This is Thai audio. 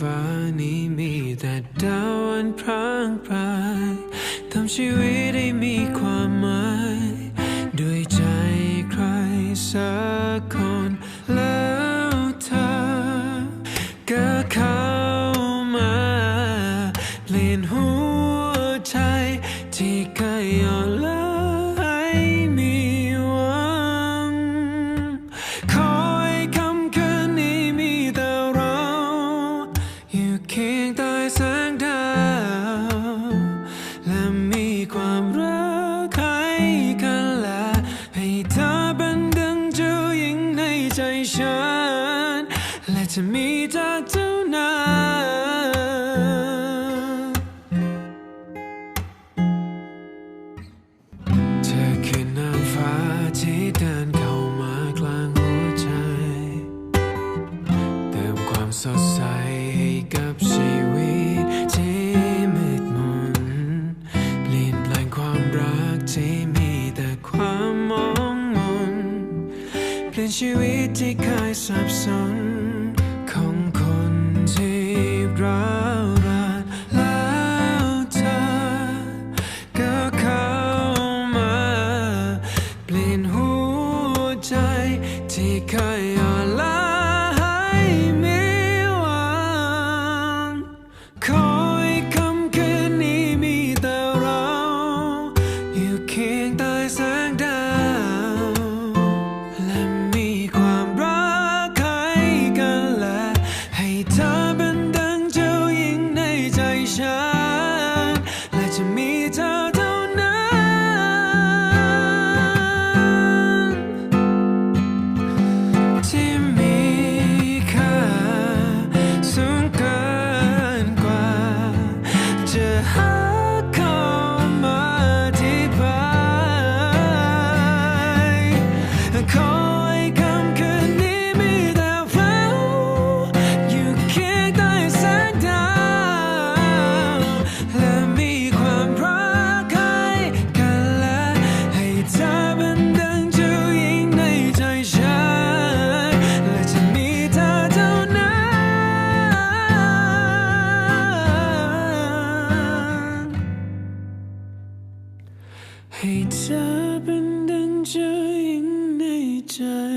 ฟ้านี้มีแต่ดาวอันพรางพรายทำชีวิตให้มีความหมาย ด้วยใจใครสักคนแล้วเธอก็เข้ามาเปลี่ยนหัวใจที่เคยอ่อน จะมีเธอเท่านั้นเธอคือนางฟ้าที่เดินเข้ามากลางหัวใจ เติมความสดใสให้กับชีวิตที่มืดมนเปลี่ยนแปลงความรักที่มีแต่ความมองมนเปลี่ยนชีวิตที่เคยสับสน เคยอ่อนล้าให้มีหวังขอให้คำคืนนี้มีแต่เรา อยู่เคียงใต้แสงดาว และมีความรักให้กันและให้เธอเป็นดังเจ้าหญิงในใจฉัน และจะมีเธอ ใ